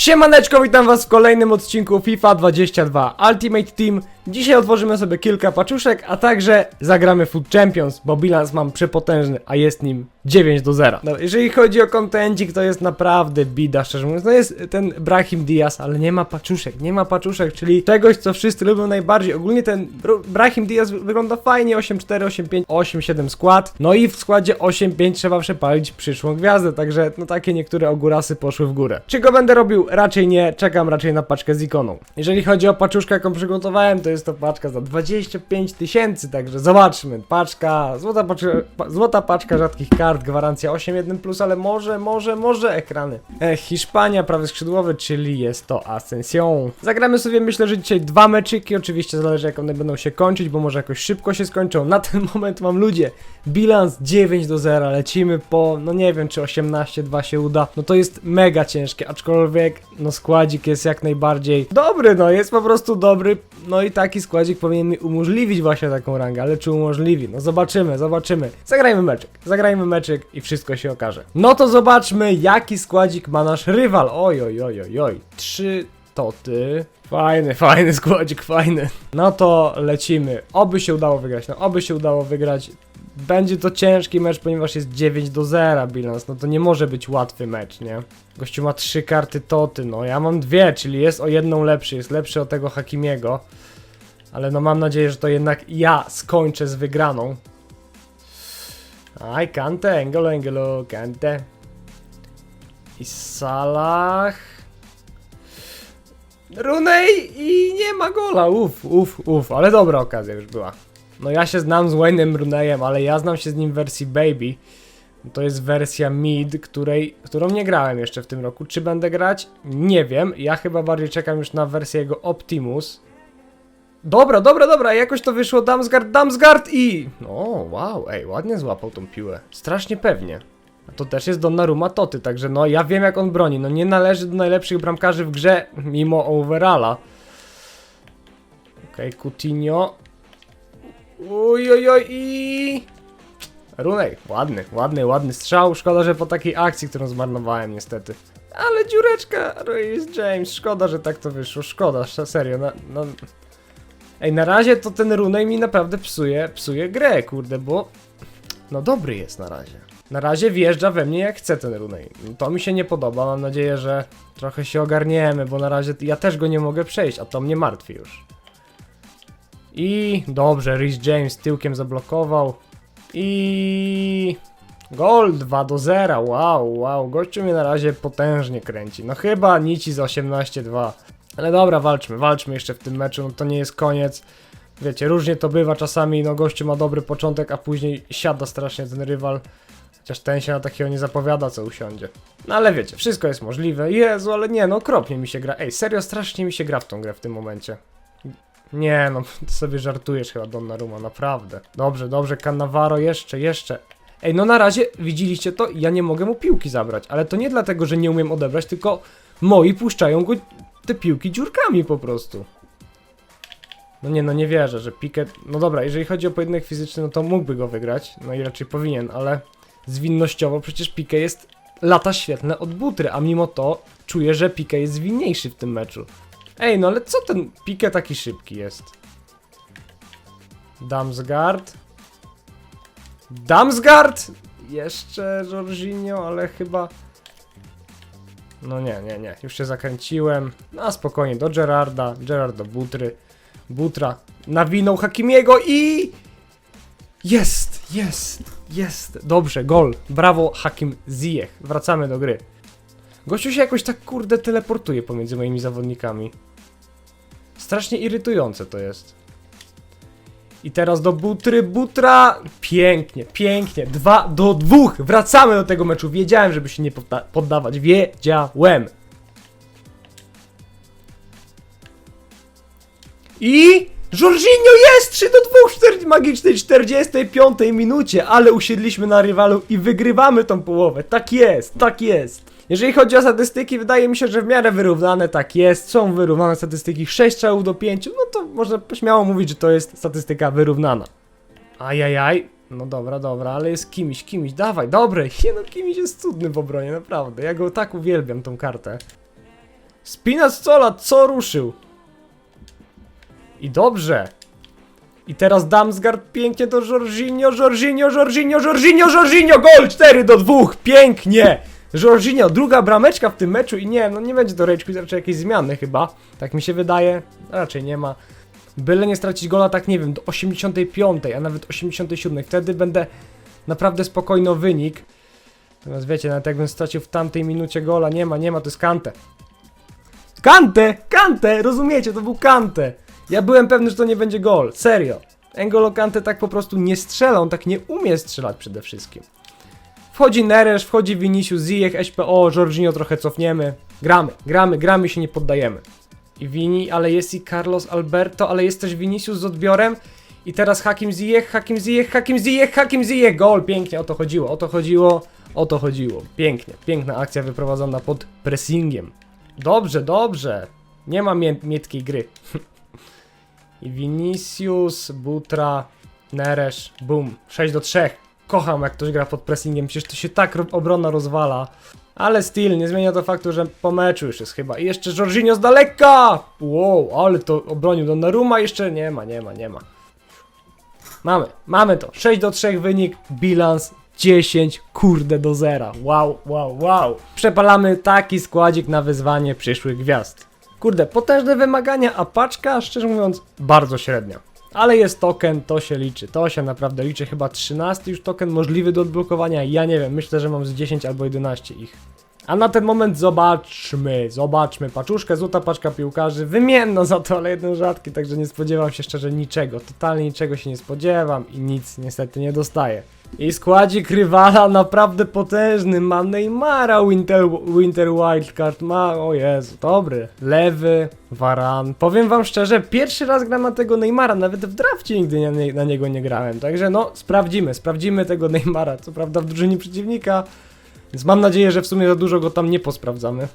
Siemaneczko, witam was w kolejnym odcinku FIFA 22 Ultimate Team. Dzisiaj otworzymy sobie kilka paczuszek, a także zagramy Food Champions, bo bilans mam przepotężny, a jest nim 9 do 0. No, jeżeli chodzi o kontencik, to jest naprawdę bida, szczerze mówiąc. No jest ten Brahim Diaz, ale nie ma paczuszek, nie ma paczuszek, czyli czegoś, co wszyscy lubią najbardziej. Ogólnie ten Br- Brahim Diaz wygląda fajnie, 8-4, 8-5, 8-7 skład. No i w składzie 8-5 trzeba przepalić przyszłą gwiazdę, także no takie niektóre ogórasy poszły w górę. Czy go będę robił? Raczej nie, czekam raczej na paczkę z ikoną. Jeżeli chodzi o paczuszkę, jaką przygotowałem, to jest to paczka za 25 tysięcy, także zobaczmy. Paczka, złota paczka, pa, złota paczka rzadkich kart, gwarancja 8.1+, plus, ale może, może, może ekrany. E, Hiszpania, prawy skrzydłowy, czyli jest to Ascension. Zagramy sobie, myślę, że dzisiaj dwa meczyki, oczywiście zależy jak one będą się kończyć, bo może jakoś szybko się skończą. Na ten moment mam ludzie, bilans 9 do 0, lecimy po, no nie wiem, czy 18-2 się uda. No to jest mega ciężkie, aczkolwiek, no składzik jest jak najbardziej dobry, no jest po prostu dobry. No i taki składzik powinien mi umożliwić właśnie taką rangę, ale czy umożliwi? No zobaczymy, zobaczymy. Zagrajmy meczek, zagrajmy meczek i wszystko się okaże. No to zobaczmy, jaki składzik ma nasz rywal. Oj, oj, oj, oj, oj. Trzy toty. Fajny, fajny składzik, fajny. No to lecimy. Oby się udało wygrać, no oby się udało wygrać. Będzie to ciężki mecz, ponieważ jest 9 do 0 bilans, no to nie może być łatwy mecz, nie? Gościu ma trzy karty toty, no ja mam dwie, czyli jest o jedną lepszy, jest lepszy od tego Hakimiego. Ale no mam nadzieję, że to jednak ja skończę z wygraną. Aj, Kante, Engelo, Engelo, Kante. I Salah. Runej i nie ma gola, uff, uff, uff, ale dobra okazja już była. No ja się znam z Wayne'em Runejem, ale ja znam się z nim w wersji Baby. To jest wersja mid, której, którą nie grałem jeszcze w tym roku. Czy będę grać? Nie wiem. Ja chyba bardziej czekam już na wersję jego Optimus. Dobra, dobra, dobra, jakoś to wyszło. Damsgard, Damsgard i... No, wow, ej, ładnie złapał tą piłę. Strasznie pewnie. A to też jest Donnarumma Toty, także no ja wiem jak on broni. No nie należy do najlepszych bramkarzy w grze, mimo overalla. Okej, okay, Coutinho. Oj, oj, oj i... Runej, ładny, ładny, ładny strzał. Szkoda, że po takiej akcji, którą zmarnowałem niestety. Ale dziureczka, Reis James, szkoda, że tak to wyszło, szkoda, sz- serio, no, no... Ej, na razie to ten Runej mi naprawdę psuje, psuje grę, kurde, bo... No dobry jest na razie. Na razie wjeżdża we mnie jak chce ten Runej. To mi się nie podoba, mam nadzieję, że trochę się ogarniemy, bo na razie ja też go nie mogę przejść, a to mnie martwi już. I dobrze, Rhys James tyłkiem zablokował. I gol 2 do 0. Wow, wow. Gościu mnie na razie potężnie kręci. No chyba nici z 18-2. Ale dobra, walczmy, walczmy jeszcze w tym meczu. No to nie jest koniec. Wiecie, różnie to bywa czasami. No gościu ma dobry początek, a później siada strasznie ten rywal. Chociaż ten się na takiego nie zapowiada, co usiądzie. No ale wiecie, wszystko jest możliwe. Jezu, ale nie, no okropnie mi się gra. Ej, serio, strasznie mi się gra w tą grę w tym momencie. Nie no, ty sobie żartujesz chyba Donnarumma, naprawdę. Dobrze, dobrze, Cannavaro jeszcze, jeszcze. Ej, no na razie, widzieliście to? Ja nie mogę mu piłki zabrać, ale to nie dlatego, że nie umiem odebrać, tylko moi puszczają go te piłki dziurkami po prostu. No nie, no nie wierzę, że Piquet... No dobra, jeżeli chodzi o pojedynek fizyczny, no to mógłby go wygrać, no i raczej powinien, ale zwinnościowo przecież Piquet jest lata świetne od butry, a mimo to czuję, że Piquet jest zwinniejszy w tym meczu. Ej, no ale co ten Pique taki szybki jest? Damsgard. Damsgard! Jeszcze Jorginho, ale chyba... No nie, nie, nie. Już się zakręciłem. No spokojnie, do Gerarda. Gerard do Butry. Butra nawinął Hakimiego i... Jest, jest, jest. Dobrze, gol. Brawo, Hakim Ziyech. Wracamy do gry. Gościu się jakoś tak kurde teleportuje pomiędzy moimi zawodnikami. Strasznie irytujące to jest. I teraz do Butry, Butra. Pięknie, pięknie. Dwa do dwóch. Wracamy do tego meczu. Wiedziałem, żeby się nie podda- poddawać. Wiedziałem. I Jorginho jest 3 do 2 w 4, magicznej 45 minucie, ale usiedliśmy na rywalu i wygrywamy tą połowę. Tak jest, tak jest. Jeżeli chodzi o statystyki, wydaje mi się, że w miarę wyrównane tak jest. Są wyrównane statystyki 6 strzałów do 5, no to można śmiało mówić, że to jest statystyka wyrównana. Ajajaj. No dobra, dobra, ale jest kimś, kimś, dawaj, dobre. Nie no, kimś jest cudny w obronie, naprawdę. Ja go tak uwielbiam, tą kartę. Spina z cola, co ruszył? I dobrze. I teraz Damsgaard pięknie do Jorginho, Jorginho, Jorginho, Jorginho, Jorginho, gol 4 do 2, pięknie! Jorginho, druga brameczka w tym meczu i nie, no nie będzie do Rage raczej jakieś zmiany chyba, tak mi się wydaje, raczej nie ma. Byle nie stracić gola tak nie wiem, do 85, a nawet 87, wtedy będę naprawdę spokojny o wynik. Natomiast wiecie, nawet jakbym stracił w tamtej minucie gola, nie ma, nie ma, to jest Kante. Kante! Kante! Rozumiecie, to był Kante! Ja byłem pewny, że to nie będzie gol. Serio. Engolo Kante tak po prostu nie strzela, on tak nie umie strzelać przede wszystkim. Wchodzi Neres, wchodzi Vinicius, Ziyech, SPO, Jorginho trochę cofniemy. Gramy, gramy, gramy się nie poddajemy. I Vini, ale jest i Carlos Alberto, ale jest też Vinicius z odbiorem. I teraz Hakim Ziyech, Hakim Ziyech, Hakim Ziyech, Hakim Ziyech, gol, pięknie, o to chodziło, o to chodziło, o to chodziło. Pięknie, piękna akcja wyprowadzona pod pressingiem. Dobrze, dobrze. Nie ma mię miętkiej gry. I Vinicius, Butra, Neres, boom. 6 do 3. Kocham jak ktoś gra pod pressingiem, przecież to się tak ro obrona rozwala. Ale still, nie zmienia to faktu, że po meczu już jest chyba. I jeszcze Jorginho z daleka! Wow, ale to obronił Donnarumma, jeszcze nie ma, nie ma, nie ma. Mamy, mamy to. 6 do 3 wynik, bilans 10 kurde do zera. Wow, wow, wow. Przepalamy taki składzik na wyzwanie przyszłych gwiazd. Kurde, potężne wymagania, a paczka, szczerze mówiąc, bardzo średnia. Ale jest token, to się liczy, to się naprawdę liczy. Chyba 13 już token możliwy do odblokowania. Ja nie wiem, myślę, że mam z 10 albo 11 ich. A na ten moment zobaczmy, zobaczmy. Paczuszkę, złota paczka piłkarzy, wymienna za to, ale jeden rzadki, także nie spodziewam się szczerze niczego. Totalnie niczego się nie spodziewam i nic niestety nie dostaję. I składzik rywala naprawdę potężny. Ma Neymara, Winter, Winter Wildcard, ma, o Jezu, dobry. Lewy, Varan. Powiem wam szczerze, pierwszy raz gram na tego Neymara, nawet w drafcie nigdy nie, na niego nie grałem. Także no, sprawdzimy, sprawdzimy tego Neymara. Co prawda w drużynie przeciwnika, więc mam nadzieję, że w sumie za dużo go tam nie posprawdzamy.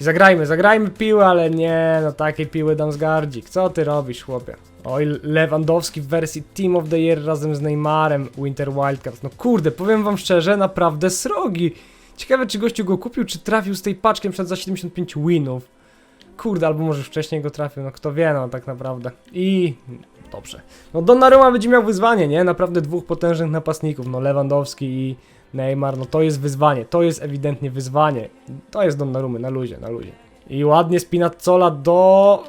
I zagrajmy, zagrajmy piłę, ale nie, no takiej piły dam zgardzik. Co ty robisz, chłopie? Oj, Lewandowski w wersji Team of the Year razem z Neymarem, Winter Wildcard. No kurde, powiem wam szczerze, naprawdę srogi. Ciekawe, czy gościu go kupił, czy trafił z tej paczkiem przed za 75 winów. Kurde, albo może wcześniej go trafił, no kto wie, no tak naprawdę. I... dobrze. No Donnarumma będzie miał wyzwanie, nie? Naprawdę dwóch potężnych napastników, no Lewandowski i Neymar, no to jest wyzwanie, to jest ewidentnie wyzwanie. To jest Donnarumy, na luzie, na luzie. I ładnie Spinazzola do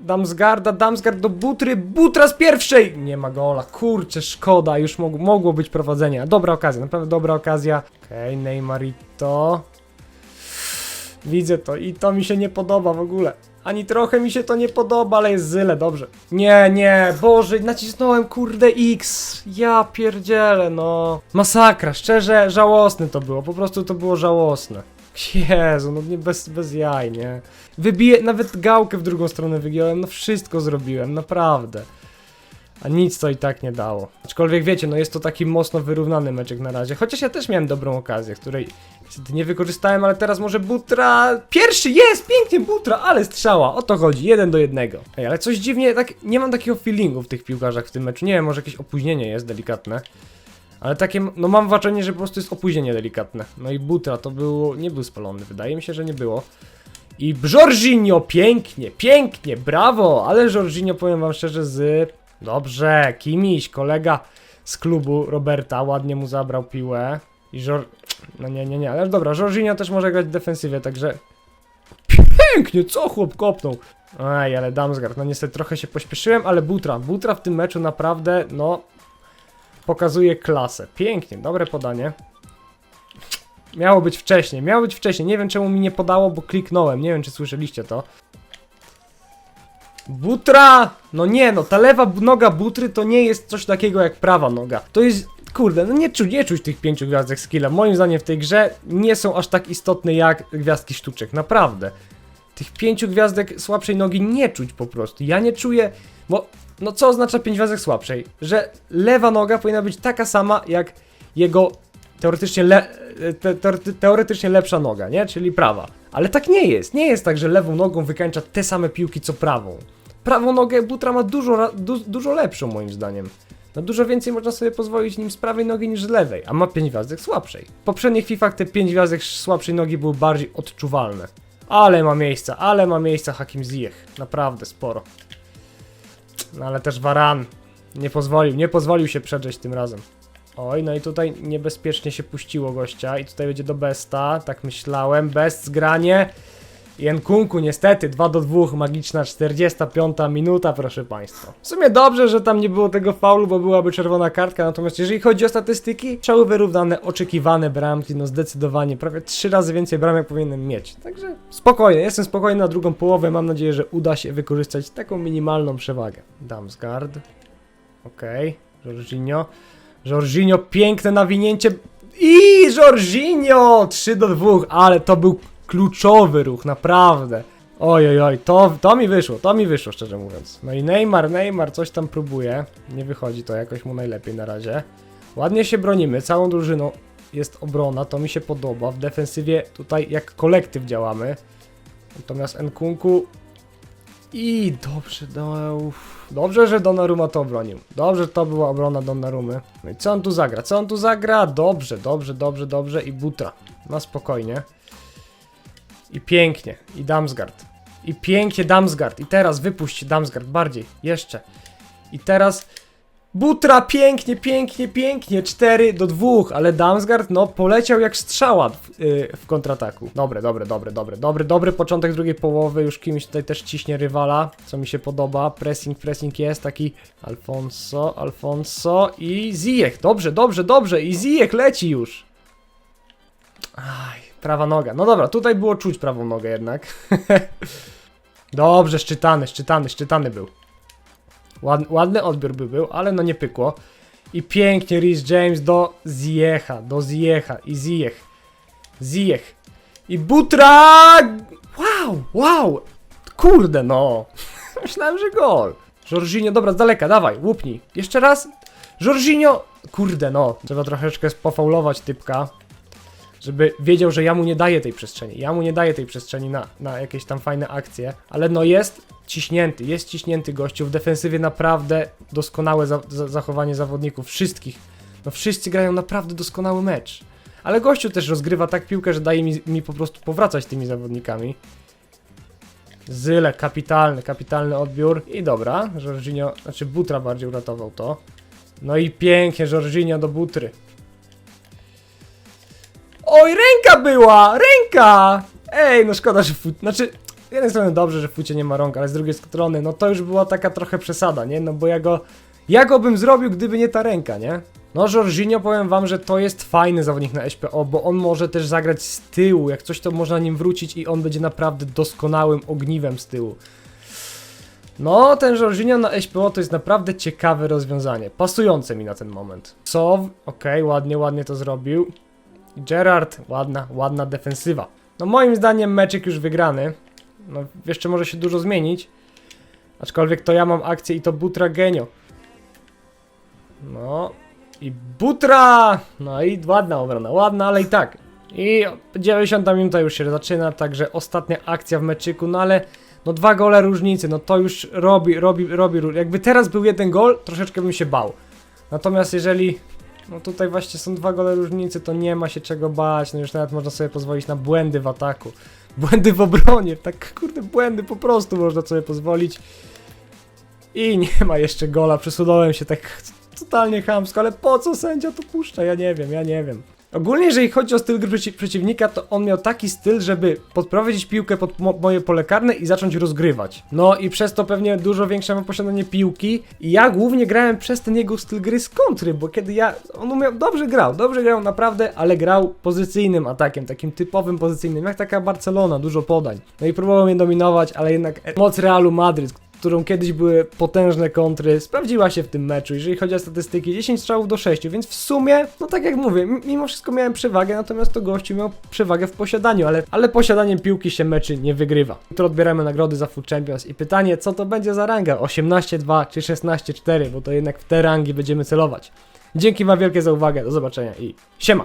Damsgarda, Damsgard do Butry, Butra z pierwszej! Nie ma gola, kurczę, szkoda, już mog mogło być prowadzenie. Dobra okazja, naprawdę dobra okazja. Okej, okay, Neymarito. Widzę to i to mi się nie podoba w ogóle. Ani trochę mi się to nie podoba, ale jest zyle, dobrze. Nie, nie, Boże, nacisnąłem kurde X. Ja pierdzielę, no. Masakra, szczerze, żałosne to było, po prostu to było żałosne. Jezu, no nie bez, bez jaj, nie. Wybiję, nawet gałkę w drugą stronę wygiąłem, no wszystko zrobiłem, naprawdę. A nic to i tak nie dało. Aczkolwiek wiecie, no jest to taki mocno wyrównany meczek na razie. Chociaż ja też miałem dobrą okazję, której niestety nie wykorzystałem, ale teraz może Butra... Pierwszy jest! Pięknie Butra, ale strzała! O to chodzi, jeden do jednego. Ej, ale coś dziwnie, tak nie mam takiego feelingu w tych piłkarzach w tym meczu. Nie wiem, może jakieś opóźnienie jest delikatne. Ale takie, no mam wrażenie, że po prostu jest opóźnienie delikatne. No i Butra to było, nie był spalony, wydaje mi się, że nie było. I Jorginho, pięknie, pięknie, brawo, ale Jorginho, powiem wam szczerze, z... Dobrze, Kimiś, kolega z klubu Roberta, ładnie mu zabrał piłę. I Jor... No nie, nie, nie, ale dobra, Jorginho też może grać w defensywie, także... Pięknie, co chłop kopnął? Aj, ale Damsgaard, no niestety trochę się pośpieszyłem, ale Butra, Butra w tym meczu naprawdę, no... Pokazuje klasę. Pięknie, dobre podanie. Miało być wcześniej, miało być wcześniej. Nie wiem czemu mi nie podało, bo kliknąłem. Nie wiem czy słyszeliście to. Butra! No nie, no ta lewa noga butry to nie jest coś takiego jak prawa noga. To jest, kurde, no nie czuć, nie czuć tych pięciu gwiazdek skilla. Moim zdaniem w tej grze nie są aż tak istotne jak gwiazdki sztuczek, naprawdę. Tych pięciu gwiazdek słabszej nogi nie czuć po prostu. Ja nie czuję, bo no co oznacza pięć gwiazdek słabszej? Że lewa noga powinna być taka sama jak jego teoretycznie, le, te, te, teoretycznie lepsza noga, nie? Czyli prawa. Ale tak nie jest. Nie jest tak, że lewą nogą wykańcza te same piłki co prawą. Prawą nogę Butra ma dużo, du, dużo lepszą moim zdaniem. No dużo więcej można sobie pozwolić nim z prawej nogi niż z lewej, a ma 5 gwiazdek słabszej. W poprzednich FIFach te 5 gwiazdek słabszej nogi były bardziej odczuwalne. Ale ma miejsca, ale ma miejsca Hakim Ziyech. Naprawdę sporo. No ale też Varan nie pozwolił, nie pozwolił się przedrzeć tym razem. Oj, no i tutaj niebezpiecznie się puściło gościa i tutaj będzie do Besta, tak myślałem. Best zgranie. I Nkunku niestety 2 do 2, magiczna 45 minuta, proszę Państwa. W sumie dobrze, że tam nie było tego faulu, bo byłaby czerwona kartka, natomiast jeżeli chodzi o statystyki, strzały wyrównane, oczekiwane bramki, no zdecydowanie, prawie 3 razy więcej bramek powinienem mieć. Także spokojnie, jestem spokojny na drugą połowę, mam nadzieję, że uda się wykorzystać taką minimalną przewagę. Damsgaard, okej, Jorginho, Jorginho, piękne nawinięcie i Jorginho 3 do 2, ale to był kluczowy ruch, naprawdę. Oj, oj, oj, to, to mi wyszło, to mi wyszło, szczerze mówiąc. No i Neymar, Neymar coś tam próbuje. Nie wychodzi to jakoś mu najlepiej na razie. Ładnie się bronimy, całą drużyną jest obrona, to mi się podoba. W defensywie tutaj jak kolektyw działamy. Natomiast Nkunku... I dobrze, do... uff. dobrze, że Donnarumma to obronił. Dobrze, to była obrona Donnarumy. No i co on tu zagra? Co on tu zagra? Dobrze, dobrze, dobrze, dobrze. I Butra. Na spokojnie. I pięknie. I Damsgaard. I pięknie Damsgaard. I teraz wypuść Damsgaard bardziej. Jeszcze. I teraz Butra pięknie, pięknie, pięknie. 4 do 2, ale Damsgaard no poleciał jak strzała w, yy, w kontrataku. Dobre, dobre, dobre, dobre, dobry, dobry początek drugiej połowy. Już kimś tutaj też ciśnie rywala, co mi się podoba. Pressing, pressing jest taki Alfonso, Alfonso i Ziyech. Dobrze, dobrze, dobrze. I Ziyech leci już. Aj, prawa noga. No dobra, tutaj było czuć prawą nogę jednak. Dobrze, szczytany, szczytany, szczytany był. Ład, ładny odbiór by był, ale no nie pykło. I pięknie Rhys James do Ziecha, do Ziecha i Ziech. Ziech. I Butra! Wow, wow! Kurde no! Myślałem, że gol. Jorginho, dobra, z daleka, dawaj, łupnij. Jeszcze raz. Jorginho! Kurde no, trzeba troszeczkę pofaulować typka żeby wiedział, że ja mu nie daję tej przestrzeni. Ja mu nie daję tej przestrzeni na, na jakieś tam fajne akcje, ale no jest ciśnięty, jest ciśnięty gościu. W defensywie naprawdę doskonałe za, za, zachowanie zawodników, wszystkich. No wszyscy grają naprawdę doskonały mecz. Ale gościu też rozgrywa tak piłkę, że daje mi, mi po prostu powracać tymi zawodnikami. Zyle, kapitalny, kapitalny odbiór. I dobra, Jorginho, znaczy Butra bardziej uratował to. No i pięknie, Jorginho do Butry. Oj, ręka była! Ręka! Ej, no szkoda, że fu... Znaczy, z jednej strony dobrze, że fucie nie ma rąk, ale z drugiej strony, no to już była taka trochę przesada, nie? No bo ja go... Ja go bym zrobił, gdyby nie ta ręka, nie? No, Jorginho, powiem wam, że to jest fajny zawodnik na SPO, bo on może też zagrać z tyłu. Jak coś, to można nim wrócić i on będzie naprawdę doskonałym ogniwem z tyłu. No, ten Jorginho na SPO to jest naprawdę ciekawe rozwiązanie. Pasujące mi na ten moment. Sow, okej, ładnie, ładnie to zrobił. Gerard, ładna, ładna defensywa. No moim zdaniem meczek już wygrany. No jeszcze może się dużo zmienić. Aczkolwiek to ja mam akcję i to Butra Genio. No i Butra! No i ładna obrona, ładna, ale i tak. I 90 minuta już się zaczyna, także ostatnia akcja w meczyku, no ale no dwa gole różnicy, no to już robi, robi, robi, jakby teraz był jeden gol, troszeczkę bym się bał. Natomiast jeżeli no tutaj właśnie są dwa gole różnicy, to nie ma się czego bać, no już nawet można sobie pozwolić na błędy w ataku. Błędy w obronie, tak kurde błędy po prostu można sobie pozwolić. I nie ma jeszcze gola, przesunąłem się tak totalnie chamsko, ale po co sędzia to puszcza? Ja nie wiem, ja nie wiem. Ogólnie jeżeli chodzi o styl gry przeci- przeciwnika, to on miał taki styl, żeby podprowadzić piłkę pod mo moje pole karne i zacząć rozgrywać. No i przez to pewnie dużo większe ma posiadanie piłki i ja głównie grałem przez ten jego styl gry z kontry, bo kiedy ja, on umiał, dobrze grał, dobrze grał naprawdę, ale grał pozycyjnym atakiem, takim typowym pozycyjnym, jak taka Barcelona, dużo podań. No i próbował mnie dominować, ale jednak moc Realu Madryt, którą kiedyś były potężne kontry, sprawdziła się w tym meczu. Jeżeli chodzi o statystyki, 10 strzałów do 6, więc w sumie, no tak jak mówię, mimo wszystko miałem przewagę, natomiast to gościu miał przewagę w posiadaniu, ale, ale posiadaniem piłki się meczy nie wygrywa. Jutro odbieramy nagrody za Food Champions i pytanie, co to będzie za ranga? 18-2 czy 16-4, bo to jednak w te rangi będziemy celować. Dzięki wam wielkie za uwagę, do zobaczenia i siema!